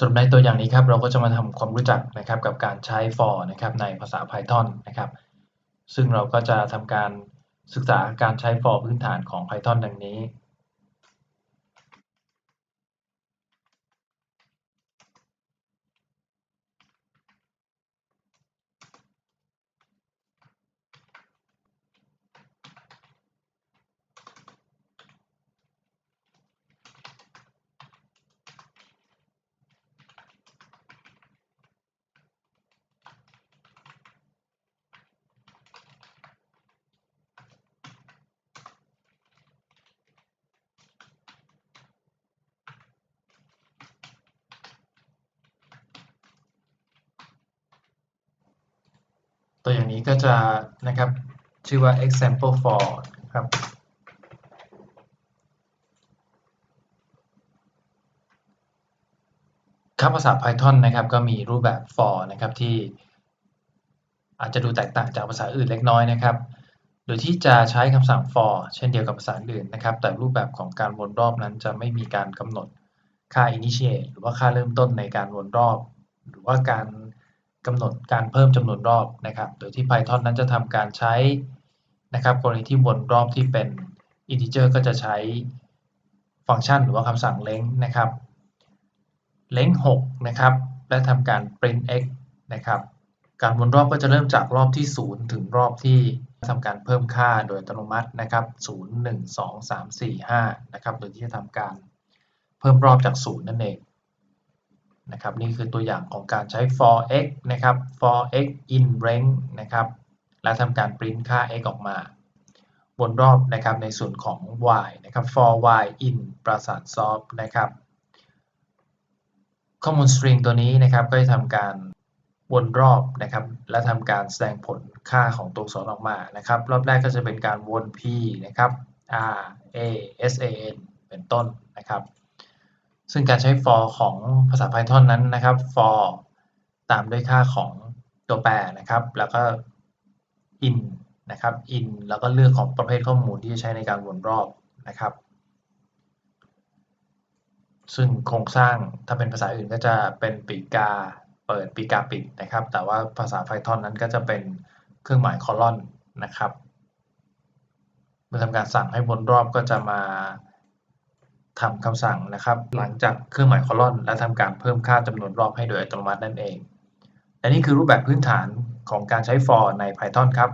สรุปในตัวอย่างนี้ครับเราก็จะมาทำความรู้จักนะครับกับการใช้ for นะครับในภาษา Python นะครับ ซึ่งเราก็จะทำการศึกษาการใช้ for พื้นฐานของ Python ดังนี้ ตัวอย่างนี้ก็จะนะครับชื่อว่า example for ครับครับภาษา Python นะครับก็มีรูปแบบ for นะครับที่อาจจะดูแตกต่างจากภาษาอื่นเล็กน้อยนะครับ โดยที่จะใช้คำสั่ง for เช่นเดียวกับภาษาอื่นนะครับ แต่รูปแบบของการวนรอบนั้นจะไม่มีการกำหนดค่า initiate หรือว่าค่าเริ่มต้นในการวนรอบ หรือว่าการ กำหนดการเพิ่มจำนวนรอบนะครับ โดยที่ Python นั้นจะทำการใช้นะครับกรณีที่วนรอบที่เป็น integer ก็จะใช้ฟังก์ชันหรือว่าคำสั่ง length นะครับ length 6นะครับ และทำการ print x นะครับ การวนรอบก็จะเริ่มจากรอบที่ 0 ถึงรอบที่ทำการเพิ่มค่าโดยอัตโนมัตินะครับ 0 1 2 3 4 5 นะครับ โดยที่จะทำการเพิ่มรอบจาก 0 นั่นเอง นะครับนี่คือตัวอย่างของการใช้ for x นะครับ for x in range นะครับและทำการ print ค่า x ออกมาวนรอบนะครับในส่วนของ y นะครับ for y in ปราสาทซอฟนะครับข้อมูล string ตัวนี้นะครับก็จะทำการวนรอบนะครับ และทำการแสดงผลค่าของตัวอักษรออกมานะครับ รอบแรกก็จะเป็นการวน p นะครับ r a s a n เป็นต้นนะครับ ซึ่งการใช้ for ของภาษา Python นั้นนะครับ for ตามด้วยค่าของตัวแปรนะครับ แล้วก็ in นะครับ in แล้วก็เลือกของประเภทข้อมูลที่จะใช้ในการวนรอบนะครับ ซึ่งโครงสร้างถ้าเป็นภาษาอื่นก็จะเป็นปีกาเปิดปีกาปิดนะครับ แต่ว่าภาษา Python นั้นก็จะเป็นเครื่องหมายคอลอนนะครับเมื่อทำการสั่งให้วนรอบก็จะมา ทำคำสั่งนะครับ หลังจากเครื่องหมายคอลอน และทำการเพิ่มค่าจำนวนรอบให้โดยอัตโนมัตินั่นเอง และนี่คือรูปแบบพื้นฐานของการใช้ for ใน Python ครับ